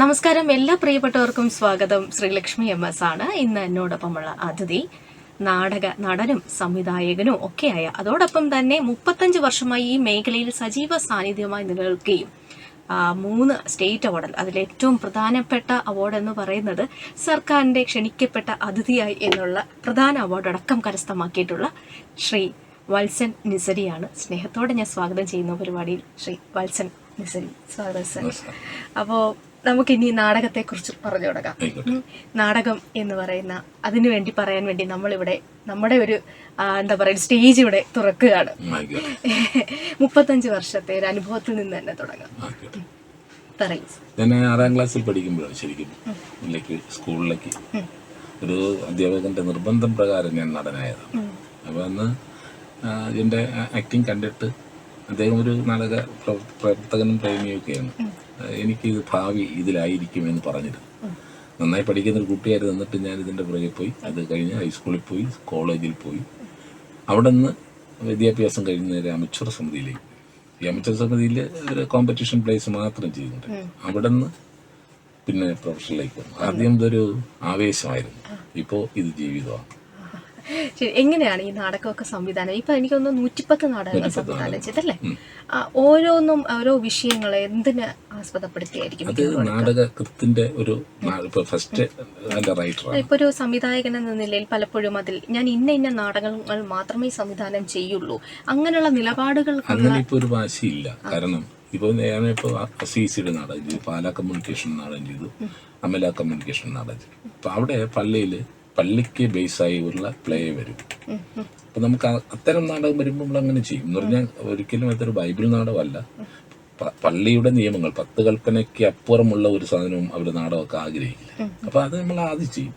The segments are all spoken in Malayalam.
നമസ്കാരം. എല്ലാ പ്രിയപ്പെട്ടവർക്കും സ്വാഗതം. ശ്രീലക്ഷ്മി എം എസ് ആണ്. ഇന്ന് എന്നോടൊപ്പമുള്ള അതിഥി നാടക നടനും സംവിധായകനും ഒക്കെയായ അതോടൊപ്പം തന്നെ മുപ്പത്തഞ്ച് വർഷമായി ഈ മേഖലയിൽ സജീവ സാന്നിധ്യമായി നിലനിൽക്കുകയും മൂന്ന് സ്റ്റേറ്റ് അവാർഡ് അതിൽ ഏറ്റവും പ്രധാനപ്പെട്ട അവാർഡ് എന്ന് പറയുന്നത് സർക്കാരിന്റെ ക്ഷണിക്കപ്പെട്ട അതിഥിയായി എന്നുള്ള പ്രധാന അവാർഡ് അടക്കം കരസ്ഥമാക്കിയിട്ടുള്ള ശ്രീ വത്സൻ നിസരിയാണ്. സ്നേഹത്തോടെ ഞാൻ സ്വാഗതം ചെയ്യുന്ന പരിപാടിയിൽ ശ്രീ വത്സൻ നിസരി. സ്വാഗതം സർ. അപ്പോൾ നമുക്കിനി നാടകത്തെക്കുറിച്ച് പറഞ്ഞു തുടങ്ങാം. നാടകം എന്ന് പറയുന്ന അതിനു വേണ്ടി പറയാൻ വേണ്ടി നമ്മളിവിടെ നമ്മുടെ ഒരു എന്താ പറയുക സ്റ്റേജ് ഇവിടെ തുറക്കുകയാണ്. മുപ്പത്തഞ്ച് വർഷത്തെ ഒരു അനുഭവത്തിൽ നിന്ന് തന്നെ തുടങ്ങാം. പറയും. ഞാൻ ആറാം ക്ലാസ്സിൽ പഠിക്കുമ്പോഴാണ് ശരിക്കും ഇതിലേക്ക് സ്കൂളിലേക്ക്. ഒരു അധ്യാപകന്റെ നിർബന്ധം പ്രകാരം ഞാൻ നടനായത്. അപ്പൊ അന്ന് എന്റെ ആക്ടിങ് കണ്ടിട്ട് അദ്ദേഹം ഒരു നാടക പ്രവർ- പ്രവർത്തകനും പ്രേമിയൊക്കെയാണ് എനിക്ക് ഭാവി ഇതിലായിരിക്കും എന്ന് പറഞ്ഞിരുന്നു. നന്നായി പഠിക്കുന്ന ഒരു കൂട്ടുകാർ നിന്നിട്ട് ഞാൻ ഇതിന്റെ പുറകെ പോയി. അത് കഴിഞ്ഞ് ഹൈസ്കൂളിൽ പോയി കോളേജിൽ പോയി. അവിടെ നിന്ന് വിദ്യാഭ്യാസം കഴിഞ്ഞ ഒരു അമച്ചുറ സമിതിയിലേക്ക് ഈ അമച്ചുറ സമിതിയിൽ ഒരു കോമ്പറ്റീഷൻ പ്ലേസ് മാത്രം ചെയ്യുന്നുണ്ട്. അവിടെ നിന്ന് പിന്നെ പ്രൊഫഷനിലേക്ക് വന്നു. ആദ്യം ഇതൊരു ആവേശമായിരുന്നു. ഇപ്പോൾ ഇത് ജീവിതമാണ്. ശരി എങ്ങനെയാണ് ഈ നാടകമൊക്കെ സംവിധാനം? ഇപ്പൊ എനിക്കൊന്ന് നൂറ്റിപ്പത്ത് നാടകങ്ങൾ സംവിധാനം ചെയ്തല്ലേ ഓരോന്നും ഓരോ വിഷയങ്ങളെ എന്തിനെ ആസ്പദപ്പെടുത്തിയായിരിക്കും അത് നാടകത്തിന്റെ ഒരു ഫസ്റ്റ് ഇപ്പൊ ഒരു സംവിധായകൻ എന്ന നിലയിൽ പലപ്പോഴും അതിൽ ഞാൻ ഇന്ന ഇന്ന നാടകങ്ങൾ മാത്രമേ സംവിധാനം ചെയ്യുള്ളൂ. അങ്ങനെയുള്ള നിലപാടുകൾ അങ്ങനെ ഇപ്പൊ ഒരു വാശിയില്ല. കാരണം ഇപ്പൊ ഞാനിപ്പോ സി സിയുടെ നാടകം ചെയ്തു. പാലാ കമ്മ്യൂണിക്കേഷൻ നാടകം ചെയ്തു. അമല കമ്മ്യൂണിക്കേഷൻ നാടകം ചെയ്തു. അപ്പൊ അവിടെ പള്ളിയിൽ പള്ളിക്ക് ബേസായി ഉള്ള പ്ലേ വരും. അപ്പൊ നമുക്ക് അത്തരം നാടകം വരുമ്പോൾ നമ്മൾ അങ്ങനെ ചെയ്യും. എന്ന് പറഞ്ഞാൽ ഒരിക്കലും അതൊരു ബൈബിൾ നാടകമല്ല. പള്ളിയുടെ നിയമങ്ങൾ പത്ത് കൽപ്പനയ്ക്ക് അപ്പുറമുള്ള ഒരു സാധനവും അവർ നാടകമൊക്കെ ആഗ്രഹിക്കില്ല. അപ്പൊ അത് നമ്മൾ ആദ്യം ചെയ്യും.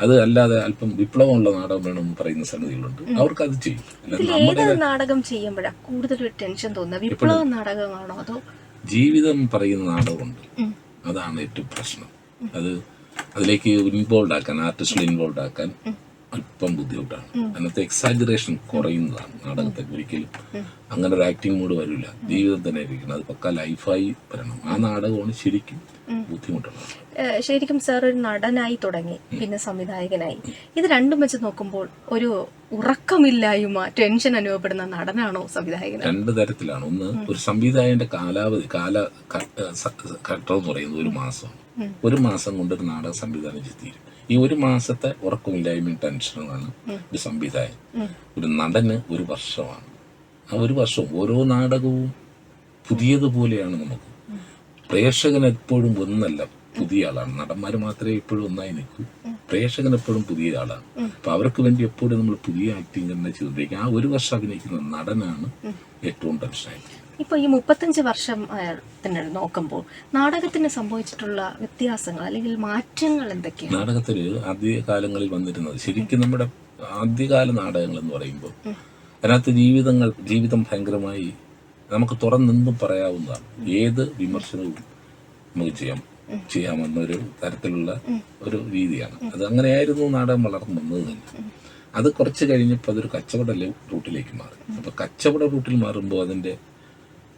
അത് അല്ലാതെ അല്പം വിപ്ലവമുള്ള നാടകം വേണം പറയുന്ന സംഗതികളുണ്ട്. അവർക്ക് അത് ചെയ്യും നാടകം ചെയ്യുമ്പോഴാണ് കൂടുതൽ ടെൻഷൻ തോന്നുന്നത് വിപ്ലവ നാടകമാണോ അതോ ജീവിതം പറയുന്ന നാടകമുണ്ട്. അതാണ് ഏറ്റവും പ്രശ്നം. അത് അതിലേക്ക് ഇൻവോൾവ് ആക്കാൻ ആർട്ടിസ്റ്റിൽ ഇൻവോൾവ് ആക്കാൻ. അല്പം ബുദ്ധിമുട്ടാണ്. അതിനകത്ത് എക്സാജറേഷൻ കുറയുന്നതാണ്. നാടകത്തെ ഒരിക്കലും അങ്ങനെ ഒരു ആക്ടിങ് മൂഡ് വരില്ല. ജീവിതം തന്നെ ഇരിക്കണം. അത് പക്ക ലൈഫായി വരണം. ആ നാടകമാണ് ശരിക്കും ബുദ്ധിമുട്ടുള്ളത്. ശരിക്കും സാർ ഒരു നടനായി തുടങ്ങി പിന്നെ സംവിധായകനായി. ഇത് രണ്ടും വെച്ച് നോക്കുമ്പോൾ ഒരു ഉറക്കമില്ലായ്മ ടെൻഷൻ അനുഭവപ്പെടുന്ന നടനാണോ സംവിധായകൻ? രണ്ട് തരത്തിലാണ്. ഒന്ന് ഒരു സംവിധായകന്റെ കാലാവധി കാല ഘട്ടം എന്ന് പറയുന്നത് ഒരു മാസം ഒരു മാസം കൊണ്ട് ഒരു നാടക സംവിധാനം തീരും. ഈ ഒരു മാസത്തെ ഉറക്കമില്ലായ്മയും ടെൻഷനുമാണ് ഒരു സംവിധായകൻ. ഒരു നടന് ഒരു വർഷമാണ്. ആ ഒരു വർഷം ഓരോ നാടകവും പുതിയതുപോലെയാണ് നമുക്ക്. പ്രേക്ഷകൻ എപ്പോഴും ഒന്നല്ല പുതിയ ആളാണ്. നടന്മാർ മാത്രമേ എപ്പോഴും ഒന്നായി നിൽക്കൂ. പ്രേക്ഷകൻ എപ്പോഴും പുതിയ ആളാണ്. അപ്പൊ അവർക്ക് വേണ്ടി എപ്പോഴും നമ്മൾ പുതിയ ആക്ടിങ് തന്നെ ചെയ്തുകൊണ്ടിരിക്കും ആ ഒരു വർഷം അഭിനയിക്കുന്ന നടനാണ് ഏറ്റവും ടെൻഷനായിട്ട് ഇപ്പൊ ഈ മുപ്പത്തഞ്ച് വർഷം നോക്കുമ്പോൾ നാടകത്തിന് സംഭവിച്ചിട്ടുള്ള വ്യത്യാസങ്ങൾ അല്ലെങ്കിൽ മാറ്റങ്ങൾ എന്തൊക്കെയാണ്? നാടകത്തിൽ ആദ്യകാലങ്ങളിൽ വന്നിരുന്നത് ശരിക്കും നമ്മുടെ ആദ്യകാല നാടകങ്ങൾ എന്ന് പറയുമ്പോൾ അതിനകത്ത് ജീവിതങ്ങൾ ജീവിതം ഭയങ്കരമായി നമുക്ക് തുറന്നെന്തും പറയാവുന്നതാണ്. ഏത് വിമർശനവും നമുക്ക് ചെയ്യാം ചെയ്യാമെന്നൊരു തരത്തിലുള്ള ഒരു രീതിയാണ്. അത് അങ്ങനെയായിരുന്നു നാടകം വളർന്നു വന്നത് തന്നെ. അത് കുറച്ച് കഴിഞ്ഞപ്പോൾ അതൊരു കച്ചവട റൂട്ടിലേക്ക് മാറി. അപ്പൊ കച്ചവട റൂട്ടിൽ മാറുമ്പോൾ അതിന്റെ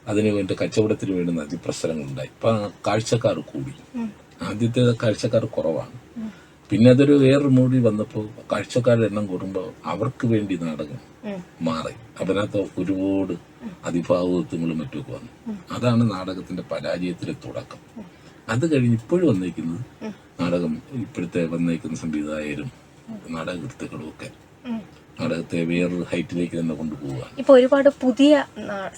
അതിനു വേണ്ടി കച്ചവടത്തിന് വേണ്ടുന്ന അതിപ്രസരങ്ങളുണ്ടായി ഇപ്പൊ കാഴ്ചക്കാർ കൂടി. ആദ്യത്തെ കാഴ്ചക്കാർ കുറവാണ്. പിന്നെ അതൊരു വേറൊരു മൂടി വന്നപ്പോൾ കാഴ്ചക്കാരുടെ എണ്ണം കൂടുമ്പോൾ അവർക്ക് വേണ്ടി നാടകം മാറി. അതിനകത്ത് ഒരുപാട് അതിഭാവത്വങ്ങളും മറ്റുമൊക്കെ വന്നു. അതാണ് നാടകത്തിന്റെ പരാജയത്തിലെ തുടക്കം. അത് കഴിഞ്ഞ് ഇപ്പോഴും വന്നേക്കുന്നത് നാടകം ഇപ്പോഴത്തെ വന്നേക്കുന്ന സംവിധായകരും നാടകകൃത്തുക്കളും ഒക്കെ. നാടകത്തെ വേറൊരു ഹൈറ്റിലേക്ക് തന്നെ കൊണ്ടുപോവുക ഇപ്പൊ ഒരുപാട് പുതിയ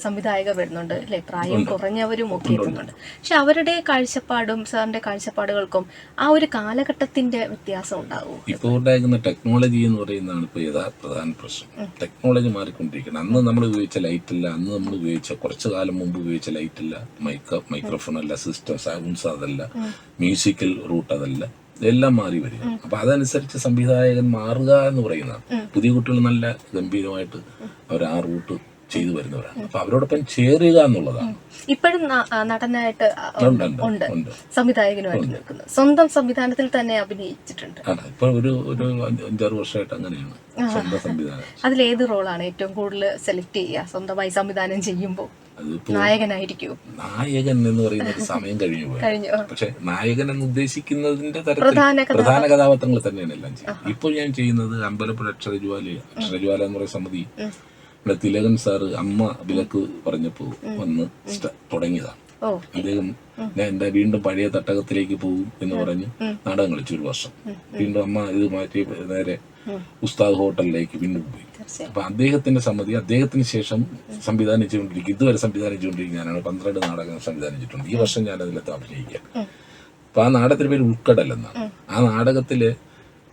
സംവിധായകർ വരുന്നുണ്ട് അല്ലെ? പ്രായം കുറഞ്ഞവരും ഒക്കെ എത്തുന്നുണ്ട് പക്ഷെ അവരുടെ കാഴ്ചപ്പാടും സാറിന്റെ കാഴ്ചപ്പാടുകൾക്കും ആ ഒരു കാലഘട്ടത്തിന്റെ വ്യത്യാസം ഉണ്ടാവും? ഇപ്പോൾ ഉണ്ടായിരുന്ന ടെക്നോളജി എന്ന് പറയുന്നതാണ് ഇപ്പോൾ യഥാ പ്രധാന പ്രശ്നം. ടെക്നോളജി മാറിക്കൊണ്ടിരിക്കണം അന്ന് നമ്മൾ ഉപയോഗിച്ച ലൈറ്റ് ഇല്ല. അന്ന് നമ്മൾ ഉപയോഗിച്ച കുറച്ചു കാലം മുമ്പ് ഉപയോഗിച്ച ലൈറ്റ് ഇല്ല. മൈക്രോ മൈക്രോഫോൺ അല്ല സിസ്റ്റം സൗണ്ട്സ് അതല്ല. മ്യൂസിക്കൽ റൂട്ട് അതല്ല. ഇതെല്ലാം മാറി വരിക. അപ്പൊ അതനുസരിച്ച് സംവിധായകൻ മാറുക എന്ന് പറയുന്നതാണ് പുതിയ കുട്ടികൾ നല്ല ഗംഭീരമായിട്ട് അവർ ആ റൂട്ട് ചെയ്തു വരുന്നവരാണ്. അപ്പൊ അവരോടൊപ്പം ചേരുക എന്നുള്ളതാണ്. ഇപ്പോഴും നടനായിട്ട് ഉണ്ട്. സംവിധായകനുമായിട്ട് സ്വന്തം സംവിധാനത്തിൽ തന്നെ അഭിനയിച്ചിട്ടുണ്ട്. ഇപ്പൊ ഒരു ഒരു അഞ്ച് അഞ്ചാറ് വർഷമായിട്ട് അങ്ങനെയാണ്. സ്വന്തം സംവിധാനം. അതിൽ ഏത് റോളാണ് ഏറ്റവും കൂടുതൽ സെലക്ട് ചെയ്യുക? സ്വന്തമായി സംവിധാനം ചെയ്യുമ്പോൾ. നായകനായിരിക്കൂ. നായകൻ എന്ന് പറയുന്ന ഒരു സമയം കഴിഞ്ഞു പോയി. പക്ഷെ നായകൻ എന്ന് ഉദ്ദേശിക്കുന്നതിന്റെ തരത്തിൽ പ്രധാന കഥാ- കഥാപാത്രങ്ങൾ തന്നെയാണ് എല്ലാം ചെയ്യുന്നത്. ഇപ്പോൾ ഞാൻ ചെയ്യുന്നത് അമ്പലപ്പുഴ അക്ഷരജ്വാല അക്ഷരജ്വാല എന്ന് പറയുന്ന സമിതി ഇവിടെ തിലകൻ സാറ് അമ്മ വിലക്ക് പറഞ്ഞപ്പോ വന്ന് തുടങ്ങിയതാണ് അദ്ദേഹം ഞാൻ എന്റെ വീണ്ടും പഴയ തട്ടകത്തിലേക്ക് പോകും എന്ന് പറഞ്ഞ് നാടകം കളിച്ചു ഒരു വർഷം. വീണ്ടും അമ്മ ഇത് മാറ്റി നേരെ ഉസ്താദ് ഹോട്ടലിലേക്ക് വീണ്ടും പോയി. അപ്പൊ അദ്ദേഹത്തിന്റെ സമ്മതി അദ്ദേഹത്തിന് ശേഷം സംവിധാനം ചെയ്തുകൊണ്ടിരിക്കും ഇതുവരെ സംവിധാനം ചെയ്തുകൊണ്ടിരിക്കുന്ന ഞാനാണ് പന്ത്രണ്ട് നാടകം സംവിധാനം ചെയ്തിട്ടുണ്ട് ഈ വർഷം ഞാൻ അതിലത്ത് അഭിനയിക്കാം. അപ്പൊ ആ നാടകത്തിന്റെ പേര് ഉൾക്കടൽ എന്നാണ്. ആ നാടകത്തിൽ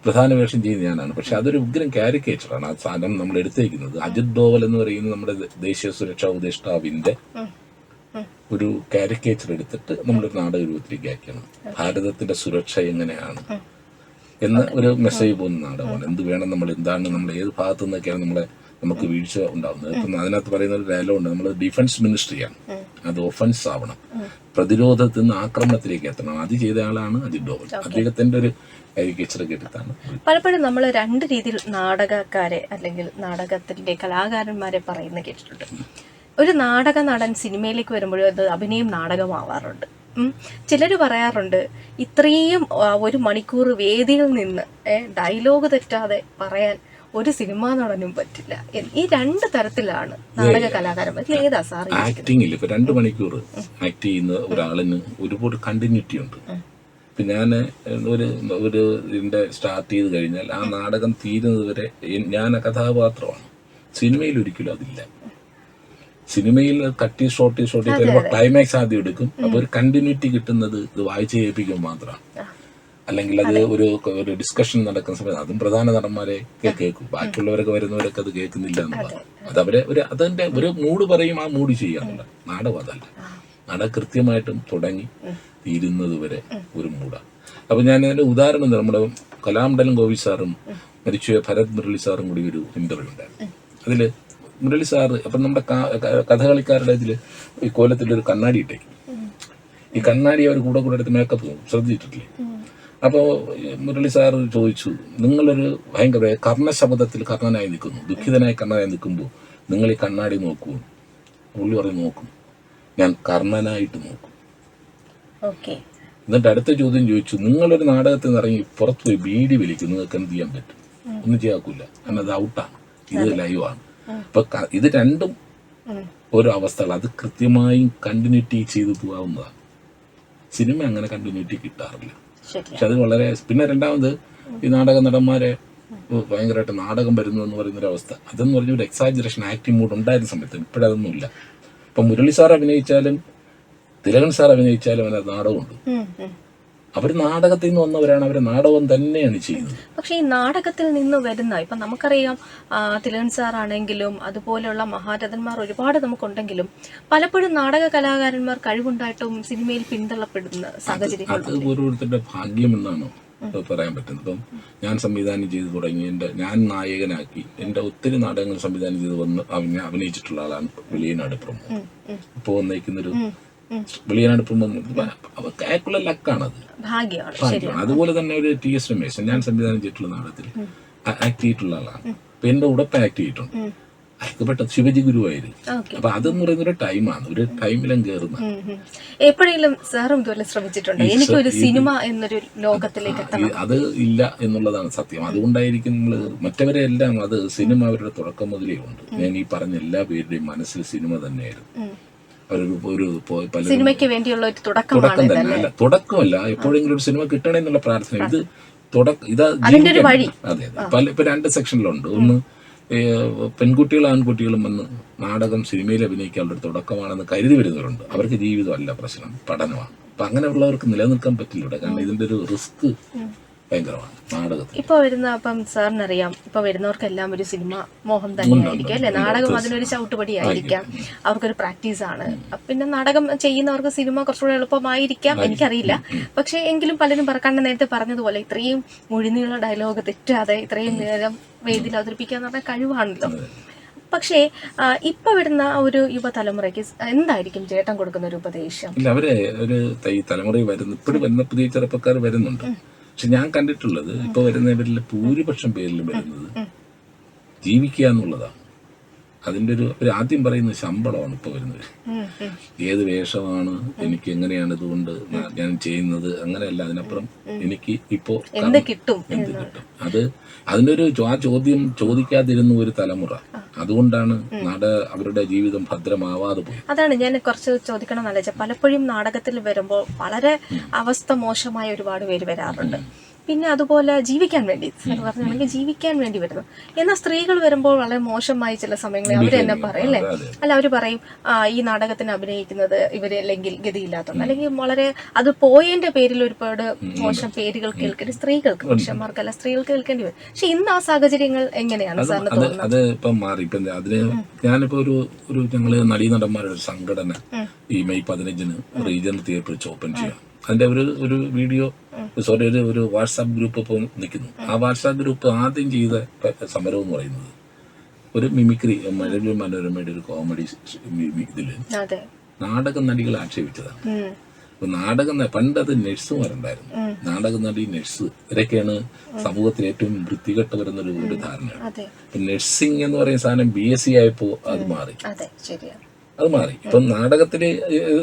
പ്രധാന വേഷം ചെയ്യുന്ന ഞാനാണ്. പക്ഷെ അതൊരു ഉഗ്രം കാരിക്കേച്ചറാണ്. ആ സാധനം നമ്മൾ എടുത്തേക്കുന്നത്. അജിത് ഡോവൽ എന്ന് പറയുന്ന നമ്മുടെ ദേശീയ സുരക്ഷാ ഉപദേഷ്ടാവിന്റെ ഒരു കാരിക്കേച്ചർ എടുത്തിട്ട് നമ്മളൊരു നാടക രൂപത്തിലേക്ക് ആക്കിയാണ് ഭാരതത്തിന്റെ സുരക്ഷ എങ്ങനെയാണ്? എന്ന ഒരു മെസ്സേജ് പോകുന്ന നാടകമാണ് എന്ത് വേണം നമ്മൾ എന്താണ് നമ്മൾ ഏത് ഭാഗത്തു നിന്നൊക്കെയാണ് നമ്മളെ നമുക്ക് വീഴ്ച ഉണ്ടാവുന്നത്. ഇപ്പം അതിനകത്ത് പറയുന്ന ഒരു ഡയലോഗ് ഉണ്ട്. നമ്മൾ ഡിഫൻസ് മിനിസ്ട്രിയാണ് അത് ഒഫൻസ് ആവണം. പ്രതിരോധത്തിൽ നിന്ന് ആക്രമണത്തിലേക്ക് എത്തണം. അത് ചെയ്ത ആളാണ് അജിത് ഡോവൽ. അദ്ദേഹത്തിന്റെ ഒരു പലപ്പോഴും നമ്മൾ രണ്ട് രീതിയിൽ നാടകക്കാരെ അല്ലെങ്കിൽ നാടകത്തിന്റെ കലാകാരന്മാരെ പറയുന്ന കേട്ടിട്ടുണ്ട്. ഒരു നാടക നടൻ സിനിമയിലേക്ക് വരുമ്പോഴും അത് അഭിനയം നാടകമാവാറുണ്ട്. ചിലർ പറയാറുണ്ട് ഇത്രയും ഒരു മണിക്കൂർ വേദിയിൽ നിന്ന് ഡയലോഗ് തെറ്റാതെ പറയാൻ ഒരു സിനിമ നടനും പറ്റില്ല. ഈ രണ്ട് തരത്തിലാണ് നാടക കലാകാരന്മാർ ഇതിൽ ഏതാ സാർ ആക്ടിങ്ങിൽ ഇപ്പൊ രണ്ട് മണിക്കൂർ ആക്ട് ചെയ്യുന്ന ഒരാളിന് ഒരുപാട് കണ്ടിന്യൂറ്റി ഉണ്ട്. പിന്നെ ഞാൻ ഒരു ഒരു ഇതിന്റെ സ്റ്റാർട്ട് ചെയ്ത് കഴിഞ്ഞാൽ ആ നാടകം തീരുന്നത് വരെ ഞാൻ കഥാപാത്രമാണ്. സിനിമയിൽ ഒരിക്കലും അതില്ല. സിനിമയിൽ കട്ടി ഷോർട്ടി ഷോർട്ടി ചിലപ്പോൾ ക്ലൈമാക്സ് ആദ്യം എടുക്കും. അപ്പൊ ഒരു കണ്ടിന്യൂറ്റി കിട്ടുന്നത് ഇത് വായിച്ച് കേൾപ്പിക്കും മാത്രമാണ് അല്ലെങ്കിൽ അത് ഒരു ഒരു ഡിസ്കഷൻ നടക്കുന്ന സമയത്ത് അതും പ്രധാന നടന്മാരെ കേൾക്കും. ബാക്കിയുള്ളവരൊക്കെ വരുന്നവരൊക്കെ അത് കേൾക്കുന്നില്ല എന്നുള്ളത് അത്. അവരെ ഒരു അതിന്റെ ഒരു മൂഡ് പറയും ആ മൂഡ് ചെയ്യാറുണ്ട് നാടകം അതല്ല. നാടകം കൃത്യമായിട്ടും തുടങ്ങി തീരുന്നത് വരെ ഒരു മൂടാണ് അപ്പൊ ഞാൻ അതിന്റെ ഉദാഹരണം നമ്മുടെ കലാമണ്ഡലം ഗോപി സാറും മരിച്ചുപോയ ഭരത് മുരളി സാറും കൂടി ഒരു ഇന്റർവ്യൂ ഉണ്ടായിരുന്നു. അതിൽ മുരളി സാറ് അപ്പം നമ്മുടെ കഥകളിക്കാരുടെ ഇതിൽ ഈ കോലത്തിലൊരു കണ്ണാടി ഇട്ടേക്കും ഈ കണ്ണാടി അവർ കൂടെ കൂടെ എടുത്ത് മേക്കപ്പ് ശ്രദ്ധിച്ചിട്ടില്ലേ? അപ്പോൾ മുരളി സാർ ചോദിച്ചു നിങ്ങളൊരു ഭയങ്കര കർണശബ്ദത്തിൽ കർണനായി നിൽക്കുന്നു. ദുഃഖിതനായി കർണനായി നിൽക്കുമ്പോൾ നിങ്ങൾ ഈ കണ്ണാടി നോക്കൂ. പുള്ളി പറഞ്ഞ് നോക്കും. ഞാൻ കർണനായിട്ട് നോക്കും. എന്നിട്ട് അടുത്ത ചോദ്യം ചോദിച്ചു നിങ്ങളൊരു നാടകത്തിൽ നിന്ന് ഇറങ്ങി പുറത്ത് പോയി ബീഡി വലിക്കും. നിങ്ങൾക്ക് എന്ത് ചെയ്യാൻ പറ്റും? ഒന്നും ചെയ്യാക്കൂല. കാരണം അത് ഔട്ടാണ്. ഇത് ലൈവാണ്. അപ്പൊ ഇത് രണ്ടും ഓരോ അവസ്ഥകൾ അത് കൃത്യമായും കണ്ടിന്യൂറ്റി ചെയ്തു പോകാവുന്നതാണ് സിനിമ അങ്ങനെ കണ്ടിന്യൂറ്റി കിട്ടാറില്ല. പക്ഷെ അത് വളരെ പിന്നെ രണ്ടാമത് ഈ നാടക നടന്മാരെ ഭയങ്കരമായിട്ട് നാടകം വരുന്നു എന്ന് പറയുന്ന ഒരു അവസ്ഥ. അതെന്ന് പറഞ്ഞ ഒരു എക്സാജറേഷൻ ആക്ടിംഗ് മൂഡ് ഉണ്ടായിരുന്ന സമയത്ത്. ഇപ്പോഴതൊന്നും ഇല്ല ഇപ്പൊ മുരളി സാർ അഭിനയിച്ചാലും തിലകൻ സാർ അഭിനയിച്ചാലും അതിനകത്ത് നാടകമുണ്ട്. അവർ നാടകത്തിൽ നിന്ന് വന്നവരാണ് അവർ നാടകം തന്നെയാണ് ചെയ്യുന്നത്. പക്ഷേ ഈ നാടകത്തിൽ നിന്ന് വരുന്ന ഇപ്പൊ നമുക്കറിയാം തിലകൻ സാർ ആണെങ്കിലും അതുപോലെയുള്ള മഹാരഥന്മാർ ഒരുപാട് നമുക്കുണ്ടെങ്കിലും പലപ്പോഴും നാടക കലാകാരന്മാർ കഴിവുണ്ടായിട്ടും സിനിമയിൽ പിന്തള്ളപ്പെടുന്ന സാഹചര്യം അത് ഓരോരുത്തരുടെ ഭാഗ്യം എന്നാണ് പറയാൻ പറ്റുന്നത്. ഇപ്പം ഞാൻ സംവിധാനം ചെയ്തു തുടങ്ങി എന്റെ ഞാൻ നായകനാക്കി എന്റെ ഒത്തിരി നാടകങ്ങൾ സംവിധാനം ചെയ്ത് വന്ന് അഭിനയിച്ചിട്ടുള്ള ആളാണ് വെളിയനാട് പ്രമോ ഇപ്പോൾ വന്നേക്കുന്നൊരു വെളിയനാട് ലക്കാണത് ഭാഗ്യമാണ് അതുപോലെ തന്നെ ഒരു ടി എസ് രമേശൻ ഞാൻ സംവിധാനം ചെയ്തിട്ടുള്ള നാടകത്തിൽ ആക്ട് ചെയ്തിട്ടുള്ള ആളാണ്. അപ്പൊ എന്റെ ഉടപ്പ് ആക്ട് ചെയ്തിട്ടുണ്ട്. അയാൾക്ക് പെട്ടെന്ന് ശിവജി ഗുരുവായിരുന്നു അപ്പൊ അതെന്ന് പറയുന്ന ഒരു ടൈമാണ് ഒരു ടൈമിലും കയറുന്ന എപ്പോഴെങ്കിലും സാറും ഇതുപോലെ ശ്രമിച്ചിട്ടുണ്ട്? എനിക്കൊരു സിനിമ എന്നൊരു ലോകത്തിലേക്ക് അത് ഇല്ല എന്നുള്ളതാണ് സത്യം. അതുകൊണ്ടായിരിക്കും നമ്മൾ മറ്റവരെ എല്ലാം അത് സിനിമ അവരുടെ തുടക്കം മുതലേ ഉണ്ട്. ഞാൻ ഈ പറഞ്ഞ എല്ലാ പേരുടെയും മനസ്സിൽ സിനിമ തന്നെയായിരുന്നു. ഒരു സിനിമയ്ക്ക് വേണ്ടിയുള്ള ഒരു തുടക്കം തന്നെ. അല്ല തുടക്കമല്ല. എപ്പോഴെങ്കിലും ഒരു സിനിമ കിട്ടണേ എന്നുള്ള പ്രാർത്ഥന. ഇത് തുടക്കം ഇതാ. അതെ അതെ. പല ഇപ്പൊ രണ്ട് സെക്ഷനിലുണ്ട്. ഒന്ന് പെൺകുട്ടികളും ആൺകുട്ടികളും വന്ന് നാടകം സിനിമയിൽ അഭിനയിക്കാനുള്ള ഒരു തുടക്കമാണെന്ന് കരുതി വരുന്നവരുണ്ട്. അവർക്ക് ജീവിതമല്ല പ്രശ്നം പഠനമാണ്. അപ്പൊ അങ്ങനെയുള്ളവർക്ക് നിലനിൽക്കാൻ പറ്റില്ല കാരണം ഇതിന്റെ ഒരു റിസ്ക് ഭയങ്കരമാണ്. നാടകത്തിൽ ഇപ്പൊ വരുന്ന അപ്പം സാറിന് അറിയാം ഇപ്പൊ വരുന്നവർക്കെല്ലാം ഒരു സിനിമ മോഹം തന്നെയായിരിക്കും അല്ലെ? നാടകം അതിനൊരു ചവിട്ടുപടി ആയിരിക്കാം. അവർക്കൊരു പ്രാക്ടീസ് ആണ് പിന്നെ നാടകം ചെയ്യുന്നവർക്ക് സിനിമ കുറച്ചുകൂടെ എളുപ്പമായിരിക്കാം എനിക്കറിയില്ല. പക്ഷെ എങ്കിലും പലരും പറക്കാണ്ട് നേരത്തെ പറഞ്ഞതുപോലെ ഇത്രയും മുഴുനീള ഡയലോഗ് തെറ്റാതെ ഇത്രയും നേരം വേദിയിൽ അവതരിപ്പിക്കുക എന്ന് പറഞ്ഞാൽ കഴിവാണല്ലോ. പക്ഷേ ഇപ്പൊ വരുന്ന ഒരു യുവതലമുറയ്ക്ക് എന്തായിരിക്കും ചേട്ടൻ കൊടുക്കുന്ന ഒരു ഉപദേശം? ഇല്ല അവരെ ഒരു തലമുറ വരുന്ന ഇപ്പോഴും വരുന്ന പുതിയ ചെറുപ്പക്കാർ വരുന്നുണ്ട്. പക്ഷെ ഞാൻ കണ്ടിട്ടുള്ളത് ഇപ്പൊ വരുന്നവരിൽ ഭൂരിപക്ഷം പേരിലും വരുന്നത് ജീവിക്കുക എന്നുള്ളതാണ്. അതിന്റെ ഒരു ഒരു ആദ്യം പറയുന്ന ശമ്പളമാണ് ഇപ്പൊ വരുന്നത്. ഏത് വേഷമാണ് എനിക്ക് എങ്ങനെയാണ് ഇതുകൊണ്ട് ഞാൻ- ചെയ്യുന്നത് അങ്ങനെയല്ല അതിനപ്പുറം എനിക്ക് ഇപ്പോ എന്ത് കിട്ടും അത് അതിന്റെ ഒരു ചോ- ആ ചോദ്യം ചോദിക്കാതിരുന്ന ഒരു തലമുറ. അതുകൊണ്ടാണ് നാട് അവരുടെ ജീവിതം ഭദ്രമാവാതെ പോയി അതാണ് ഞാൻ കുറച്ച് ചോദിക്കണം എന്നല്ല പലപ്പോഴും നാടകത്തിൽ വരുമ്പോൾ വളരെ അവസ്ഥ മോശമായ ഒരുപാട് പേര് വരാറുണ്ട്. പിന്നെ അതുപോലെ ജീവിക്കാൻ വേണ്ടി പറഞ്ഞാണെങ്കിൽ ജീവിക്കാൻ വേണ്ടി വരുന്നു എന്നാൽ സ്ത്രീകൾ വരുമ്പോൾ വളരെ മോശമായി ചില സമയങ്ങളിൽ അവർ തന്നെ പറയും അല്ലേ? അല്ല അവർ പറയും ഈ നാടകത്തിന് അഭിനയിക്കുന്നത് ഇവർ അല്ലെങ്കിൽ ഗതിയില്ലാത്തതുകൊണ്ട് അല്ലെങ്കിൽ വളരെ അത് പോയതിന്റെ പേരിൽ ഒരുപാട് മോശം പേരുകൾ കേൾക്കേണ്ടി സ്ത്രീകൾക്ക് പുരുഷന്മാർക്കല്ല സ്ത്രീകൾക്ക് കേൾക്കേണ്ടി വരും. പക്ഷെ ഇന്ന് ആ സാഹചര്യങ്ങൾ എങ്ങനെയാണ് സാറിന് അത് അത് ഇപ്പം മാറി. ഇപ്പം അതിന് ഞാനിപ്പോ ഒരു ഒരു ഞങ്ങൾ നടീനടന്മാരുടെ നടന്മാരുടെ സംഘടന ഈ മെയ് പതിനഞ്ചിന് റീജിയണൽ തിയേറ്റർ ഓപ്പൺ ചെയ്യാം. അതിന്റെ ഒരു ഒരു വീഡിയോ സോറി ഒരു ഒരു വാട്സാപ്പ് ഗ്രൂപ്പ് ഇപ്പോൾ നിൽക്കുന്നു. ആ വാട്സാപ്പ് ഗ്രൂപ്പ് ആദ്യം ചെയ്ത സമരം എന്ന് പറയുന്നത് ഒരു മിമിക്രി മഴവിൽ മനോരമയുടെ ഒരു കോമഡി ഇതിൽ നാടക നടികൾ ആക്ഷേപിച്ചതാണ്. അപ്പൊ നാടക അത് നഴ്സുമാരുണ്ടായിരുന്നു നാടക നടി നഴ്സ് ഇവരൊക്കെയാണ് സമൂഹത്തിൽ ഏറ്റവും വൃത്തികെട്ട് വരുന്ന ഒരു ധാരണയാണ്. ഇപ്പൊ നഴ്സിംഗ് എന്ന് പറയുന്ന സാധനം ബി എസ് സി ആയപ്പോ അത് മാറി. അതെ മാറി. ഇപ്പം നാടകത്തിൽ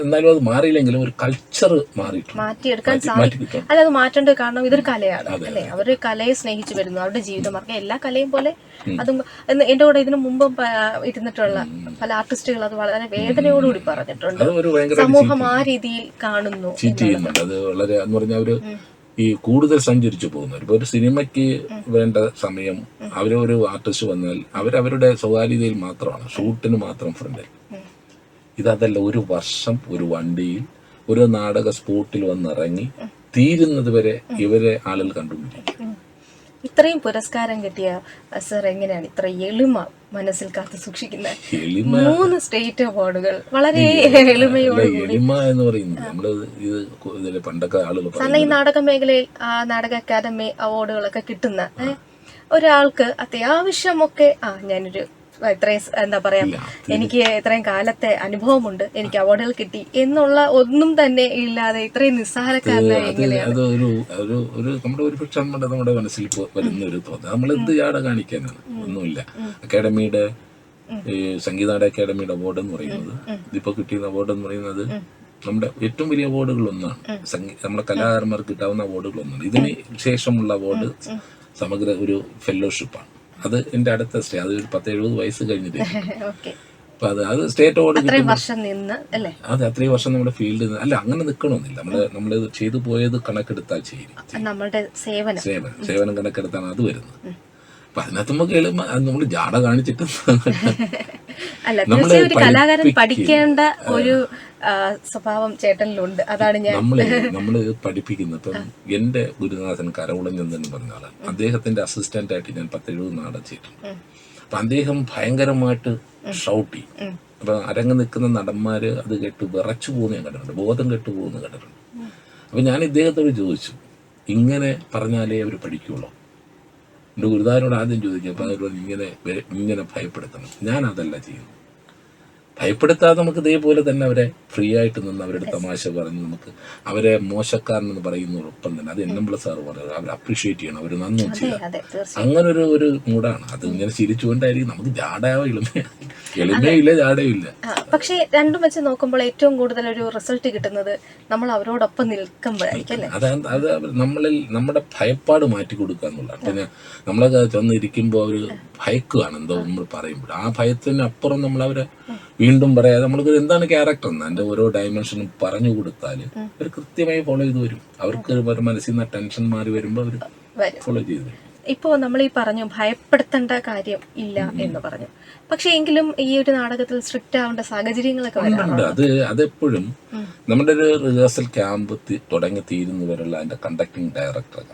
എന്നാലും അത് മാറിയില്ലെങ്കിലും ഒരു കൾച്ചർ മാറിയിട്ടുണ്ട്. മാറ്റിയെടുക്കാൻ മാറ്റി- സാധിക്കും. അല്ല അത് മാറ്റേണ്ടത് കാരണം ഇതൊരു കലയാണ് അല്ലെ? അവർ കലയെ സ്നേഹിച്ചു വരുന്നു. അവരുടെ ജീവിതമാർഗം എല്ലാ കലയും പോലെ അതും എന്റെ കൂടെ ഇതിനു മുമ്പ് ഇരുന്നിട്ടുള്ള പല ആർട്ടിസ്റ്റുകൾ അത് വളരെ വേദനയോടുകൂടി പറഞ്ഞിട്ടുണ്ട്. ഒരു സമൂഹം ആ രീതിയിൽ കാണുന്നു ചെയ്യുന്നുണ്ട്. അത് വളരെ എന്ന് പറഞ്ഞാൽ അവർ ഈ കൂടുതൽ സഞ്ചരിച്ചു പോകുന്നവർ ഇപ്പൊ ഒരു സിനിമയ്ക്ക് വേണ്ട സമയം അവരൊരു ആർട്ടിസ്റ്റ് വന്നാൽ അവരവരുടെ സ്വകാര്യതയിൽ മാത്രമാണ്. ഷൂട്ടിന് മാത്രം ഫ്രണ്ടിൽ ഇതല്ല ഒരു വർഷം ഒരു വണ്ടിയിൽ ഒരു നാടക സ്പോട്ടിൽ വന്നിറങ്ങി തീരുന്നത് വരെ ഇവരെ ആളുകൾ കണ്ടുപിടിക്കും. ഇത്രയും പുരസ്കാരം കിട്ടിയ സർ എങ്ങനെയാണ് ഇത്ര എളിമ മനസ്സിൽ കാത്തു സൂക്ഷിക്കുന്നത് മൂന്ന് സ്റ്റേറ്റ് അവാർഡുകൾ വളരെ എളിമയോട് എളിമ എന്ന് പറയുന്നത് നമ്മൾ ഇത് പണ്ടൊക്കെ ആളുകൾ ഈ നാടക മേഖലയിൽ ആ നാടക അക്കാദമി അവാർഡുകളൊക്കെ കിട്ടുന്ന ഒരാൾക്ക് അത്യാവശ്യമൊക്കെ ആ ഞാനൊരു ഇത്രയും എന്താ പറയാ എനിക്ക് ഇത്രയും കാലത്തെ അനുഭവമുണ്ട്. എനിക്ക് അവാർഡുകൾ കിട്ടി. എന്നുള്ള ഒന്നും തന്നെ ഇല്ലാതെ ഇത്രയും നിസ്സാരക്കാരനായ അത് ഒരു ഒരു ഒരു നമ്മുടെ ഒരു പക്ഷെ നമ്മുടെ നമ്മുടെ മനസ്സിൽ വരുന്ന ഒരു തോന്നൽ. നമ്മൾ എന്ത് ജാട കാണിക്കാനാണ്? ഒന്നുമില്ല. അക്കാഡമിയുടെ ഈ സംഗീതാട അക്കാഡമിയുടെ അവാർഡ് എന്ന് പറയുന്നത് ഇതിപ്പോ കിട്ടിയ അവാർഡ് എന്ന് പറയുന്നത് നമ്മുടെ ഏറ്റവും വലിയ അവാർഡുകൾ ഒന്നാണ്. നമ്മുടെ കലാകാരന്മാർക്ക് കിട്ടാവുന്ന അവാർഡുകൾ ഒന്നാണ്. ഇതിന് ശേഷമുള്ള അവാർഡ് സമഗ്ര ഒരു ഫെലോഷിപ്പാണ് അത് എന്റെ അടുത്ത സ്റ്റേ അത് ഒരു പത്ത് എഴുപത് വയസ്സ് കഴിഞ്ഞിട്ട്. അപ്പൊ അത് അത് സ്റ്റേറ്റ് അവാർഡ് ഇത്രയും വർഷം നിന്ന് അല്ലേ? അത് അത്രയും വർഷം നമ്മുടെ ഫീൽഡിൽ അല്ല അങ്ങനെ നിൽക്കണമെന്നില്ല നമ്മൾ നമ്മൾ ചെയ്തു പോയത് കണക്കെടുത്താൽ ചെയ്യും. സേവനം. സേവനം കണക്കെടുത്താണ് അത് വരുന്നത്. അപ്പൊ അതിനകത്ത് നമുക്ക് എളുപ്പ നമ്മൾ ജാട കാണിച്ചിട്ട് അല്ല തീർച്ചയായും ഒരു കലാകാരൻ പഠിക്കേണ്ട ഒരു സ്വഭാവം ചേട്ടനിലുണ്ട്. അതാണ് ഞാൻ നമ്മൾ നമ്മൾ പഠിപ്പിക്കുന്ന ഇപ്പം എന്റെ ഗുരുനാഥൻ കരകുളഞ്ഞെന്ന് പറഞ്ഞ ആളാണ്. അദ്ദേഹത്തിന്റെ അസിസ്റ്റന്റ് ആയിട്ട് ഞാൻ പത്തെഴുപത് നാടകം ചെയ്തിട്ടുണ്ട്. അപ്പൊ അദ്ദേഹം ഭയങ്കരമായിട്ട് ഷൗട്ട്. ചെയ്യും അപ്പൊ അരങ്ങ് നിൽക്കുന്ന നടന്മാര് അത് കേട്ട് വിറച്ചു പോകുന്ന ഞാൻ കണ്ടിട്ടുണ്ട്. ബോധം കെട്ടു പോകുന്ന കണ്ടിട്ടുണ്ട്. അപ്പൊ ഞാൻ ഇദ്ദേഹത്തോട് ചോദിച്ചു ഇങ്ങനെ പറഞ്ഞാലേ അവർ പഠിക്കുള്ളൂ. എന്റെ ഗുരുദാരോട് ആദ്യം ചോദിക്കും അപ്പം അതിനോട് ഇങ്ങനെ ഇങ്ങനെ ഭയപ്പെടുത്തണം. ഞാൻ അതല്ല ചെയ്യുന്നത്. ഭയപ്പെടുത്താതെ നമുക്ക് ഇതേപോലെ തന്നെ അവരെ ഫ്രീ ആയിട്ട് നിന്ന് അവരുടെ തമാശ പറഞ്ഞ് നമുക്ക് അവരെ മോശക്കാരനെന്ന് പറയുന്നതോടൊപ്പം തന്നെ. അത് എന്നമ്പിള സാറ് പറയുന്നത് അവർ അപ്രീഷിയേറ്റ് ചെയ്യണം. അവർ നന്നും ചെയ്യണം. അതെ അങ്ങനെ ഒരു ഒരു മൂടാണ് അത് ഇങ്ങനെ ചിരിച്ചുകൊണ്ടായിരിക്കും. നമുക്ക് ജാടയോ എളിമ എളിമയില്ല ജാടയില്ല പക്ഷേ രണ്ടും വെച്ച് നോക്കുമ്പോൾ ഏറ്റവും കൂടുതൽ ഒരു റിസൾട്ട് കിട്ടുന്നത് നമ്മൾ അവരോടൊപ്പം നിൽക്കുമ്പോഴായിരിക്കും അത് അത് നമ്മളിൽ നമ്മുടെ ഭയപ്പാട് മാറ്റി കൊടുക്കുക എന്നുള്ളതാണ്. പിന്നെ നമ്മളൊക്കെ ചെന്നിരിക്കുമ്പോൾ അവർ ഭയക്കുകയാണ് എന്തോ നമ്മൾ പറയുമ്പോൾ ആ ഭയത്തിന് അപ്പുറം നമ്മൾ അവരെ വീണ്ടും പറയാതെ നമ്മൾക്ക് എന്താണ് ക്യാരക്ടർ എന്ന്. അതിന്റെ ഓരോ ഡയമെൻഷനും പറഞ്ഞു കൊടുത്താൽ അവർ കൃത്യമായി ഫോളോ ചെയ്ത് വരും. അവർക്ക് ഒരു മനസ്സിൽ നിന്ന് ടെൻഷൻ മാറി വരുമ്പോൾ അവർ ഫോളോ ചെയ്ത് വരും. ഇപ്പോ നമ്മൾ ഈ പറഞ്ഞു ഭയപ്പെടുത്തേണ്ട കാര്യം ഇല്ല എന്ന് പറഞ്ഞു. പക്ഷെ എങ്കിലും ഈ ഒരു നാടകത്തിൽ സ്ട്രിക്റ്റ് ആവേണ്ട സാഹചര്യങ്ങളൊക്കെ ഉണ്ട് അത് അതെപ്പോഴും നമ്മുടെ ഒരു റിഹേഴ്സൽ ക്യാമ്പ് തുടങ്ങി തുടങ്ങി തീരുന്നവരുള്ള അതിന്റെ കണ്ടക്ടിങ് ഡയറക്ടർ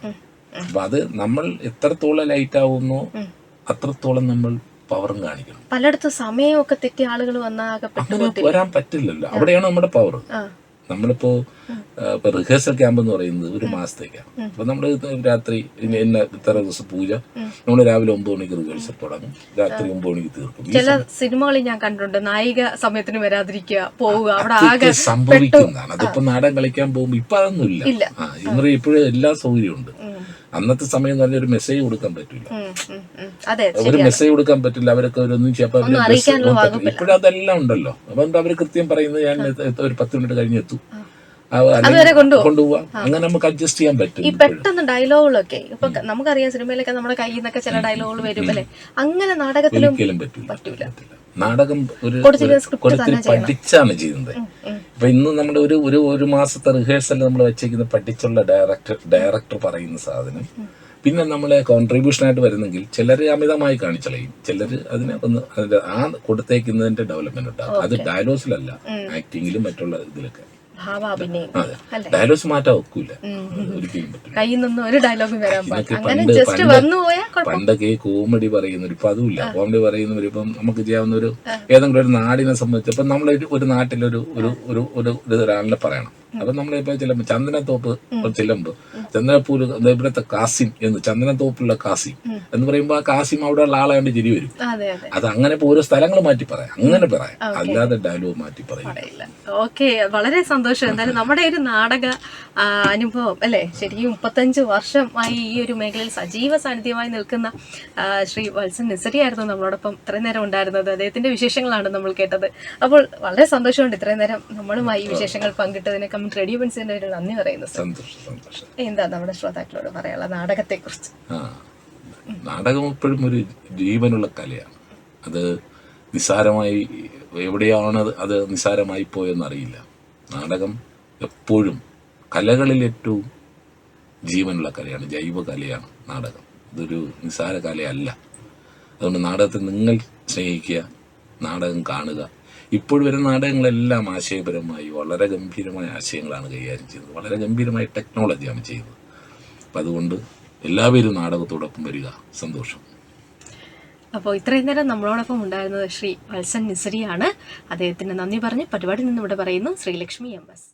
അപ്പൊ അത് നമ്മൾ എത്രത്തോളം ലൈറ്റ് ആവുന്നോ അത്രത്തോളം നമ്മൾ പവറും കാണിക്കണം. പലയിടത്തും സമയമൊക്കെ തെറ്റി ആളുകൾ വന്നാകും വരാൻ പറ്റില്ലല്ലോ. അവിടെയാണ് നമ്മുടെ പവർ നമ്മളിപ്പോ ഇപ്പൊ റിഹേഴ്സൽ ക്യാമ്പ് എന്ന് പറയുന്നത് ഒരു മാസത്തേക്കാണ്. അപ്പൊ നമ്മൾ രാത്രി ഇനി ഇന്ന ഇത്ര ദിവസം പൂജ. നമ്മൾ രാവിലെ ഒമ്പത് മണിക്ക് റിഹേഴ്സൽ തുടങ്ങും. രാത്രി ഒമ്പത് മണിക്ക് തീർക്കും. ചില സിനിമകളിൽ ഞാൻ കണ്ടിട്ടുണ്ട്. നായിക സമയത്തിന് വരാതിരിക്കുക പോവുക. അവിടെ ആകെ സംഭവിക്കുന്നതാണ്. അതിപ്പോ നാടൻ കളിക്കാൻ പോകുമ്പോ ഇപ്പൊ അതൊന്നും ഇല്ല. ഇന്നറിയ ഇന്ന് ഇപ്പോഴും എല്ലാ സൗകര്യമുണ്ട് അന്നത്തെ സമയം നല്ലൊരു ഒരു മെസ്സേജ് കൊടുക്കാൻ പറ്റില്ല. ഒരു മെസ്സേജ് കൊടുക്കാൻ പറ്റില്ല. അവരൊക്കെ ഒരൊന്നും ചെയ്യാൻ ഇപ്പോഴും അതെല്ലാം ഉണ്ടല്ലോ. അതുകൊണ്ട് അവർ കൃത്യം പറയുന്നത് ഞാൻ ഒരു പത്ത് മിനിറ്റ് കഴിഞ്ഞ് എത്തും അല്ലെങ്കിൽ കൊണ്ടുപോവാം. അങ്ങനെ നമുക്ക് അഡ്ജസ്റ്റ് ചെയ്യാൻ പറ്റും ഈ പെട്ടെന്ന് ഡയലോഗുകളൊക്കെ ഇപ്പൊ നമുക്കറിയാം സിനിമയിലൊക്കെ നമ്മുടെ കയ്യിൽ നിന്നൊക്കെ ചില ഡയലോഗുകൾ വരും അല്ലെ? അങ്ങനെ നാടകത്തിലും പറ്റൂല. നാടകം ഒരു കൊടുത്തിൽ. പഠിച്ചാണ് ചെയ്യുന്നത്. ഇപ്പൊ ഇന്ന് നമ്മുടെ ഒരു ഒരു ഒരു മാസത്തെ റിഹേഴ്സൽ നമ്മൾ വെച്ചേക്കുന്ന പഠിച്ചുള്ള ഡയറക്ടർ ഡയറക്ടർ പറയുന്ന സാധനം. പിന്നെ നമ്മളെ കോൺട്രിബ്യൂഷൻ ആയിട്ട് വരുന്നെങ്കിൽ ചിലർ അമിതമായി കാണിച്ചളയും ചിലർ അതിനെ ഒന്ന് അതിന്റെ ആ കൊടുത്തേക്കുന്നതിന്റെ ഡെവലപ്മെന്റ് ഉണ്ടാകും അത് ഡയലോഗ്സിലല്ല ആക്ടിങ്ങിലും മറ്റുള്ള ഇതിലൊക്കെ. ഭാവാഭിനയം ഡയലോഗ്സ് മാറ്റാൻ ഒക്കില്ല. ഒരിക്കലും പറ്റില്ല. കയ്യിൽ നിന്നും ഒരു ഡയലോഗ് വരാൻ പാടില്ല. അങ്ങനെ പണ്ട് ജസ്റ്റ് പണ്ട് വന്നു പോയാൽ കുഴപ്പം. പണ്ടൊക്കെ കോമഡി പറയുന്നവർ ഇപ്പൊ അതുമില്ല. കോമഡി പറയുന്നവർ ഇപ്പം നമുക്ക് ചെയ്യാവുന്ന ഒരു ഏതെങ്കിലും ഒരു നാടിനെ സംബന്ധിച്ച് ഇപ്പം നമ്മളൊരു ഒരു നാട്ടിലൊരു ഒരു ഒരു ഒരു ഒരാളിനെ പറയണം. അപ്പൊ നമ്മളിപ്പോ ചിലപ്പോ ചന്ദനത്തോപ്പ് ചെല്ലുമ്പോ ചന്ദനപ്പൂര് ഇവിടുത്തെ കാസിം എന്ന് ചന്ദനത്തോപ്പിലുള്ള കാസിം എന്ന് പറയുമ്പോൾ ആ കാസിം അവിടെ ഉള്ള ആളാണ്ട് ചിരി വരും. അതെ അങ്ങനെ ഓരോ സ്ഥലങ്ങൾ മാറ്റി പറയാം. അങ്ങനെ പറയാം. അല്ലാതെ ഡയലോഗ് മാറ്റി പറയില്ല. ഓക്കെ വളരെ സന്തോഷം. എന്തായാലും നമ്മുടെ ഒരു നാടക അനുഭവം അല്ലെ? ശരിക്കും മുപ്പത്തഞ്ച് വർഷമായി ഈ ഒരു മേഖലയിൽ സജീവ സാന്നിധ്യമായി നിൽക്കുന്ന ശ്രീ വത്സൻ നിസരിയായിരുന്നു നമ്മളോടൊപ്പം ഇത്രയും നേരം ഉണ്ടായിരുന്നത്. അദ്ദേഹത്തിന്റെ വിശേഷങ്ങളാണ് നമ്മൾ കേട്ടത്. അപ്പോൾ വളരെ സന്തോഷമുണ്ട് ഇത്രയും നേരം നമ്മളുമായി ഈ വിശേഷങ്ങൾ പങ്കിട്ടതിന് കമ്മിറ്റ് റേഡിയോ പെൻസിന്റെ നന്ദി പറയുന്നു സർ. സന്തോഷം സന്തോഷം. എന്താ നമ്മുടെ ശ്രോതാക്കളോട് പറയാനുള്ള നാടകത്തെ കുറിച്ച് നാടകം എപ്പോഴും ഒരു ജീവനുള്ള കലയാണ്. അത് നിസ്സാരമായി എവിടെയാണ് അത് അത് നിസ്സാരമായി പോയെന്നറിയില്ല. നാടകം എപ്പോഴും കലകളിൽ ഏറ്റവും ജീവനുള്ള കലയാണ് ജൈവ കലയാണ് നാടകം. ഇതൊരു നിസ്സാര കലയല്ല. അതുകൊണ്ട് നാടകത്തെ നിങ്ങൾ സ്നേഹിക്കുക നാടകം കാണുക ഇപ്പോൾ വരുന്ന നാടകങ്ങളെല്ലാം ആശയപരമായി വളരെ ഗംഭീരമായ ആശയങ്ങളാണ് കൈകാര്യം ചെയ്യുന്നത്. വളരെ ഗംഭീരമായ ടെക്നോളജിയാണ് ചെയ്യുന്നത്. അപ്പം അതുകൊണ്ട് എല്ലാവരും നാടകത്തോടൊപ്പം വരിക. സന്തോഷം. അപ്പോൾ ഇത്രയും നേരം നമ്മളോടൊപ്പം ഉണ്ടായിരുന്നത് ശ്രീ വത്സൻ നിസരിയാണ് അദ്ദേഹത്തിന് നന്ദി പറഞ്ഞ് പരിപാടി നിന്ന് ഇവിടെ പറയുന്നു. Sreelakshmi M S.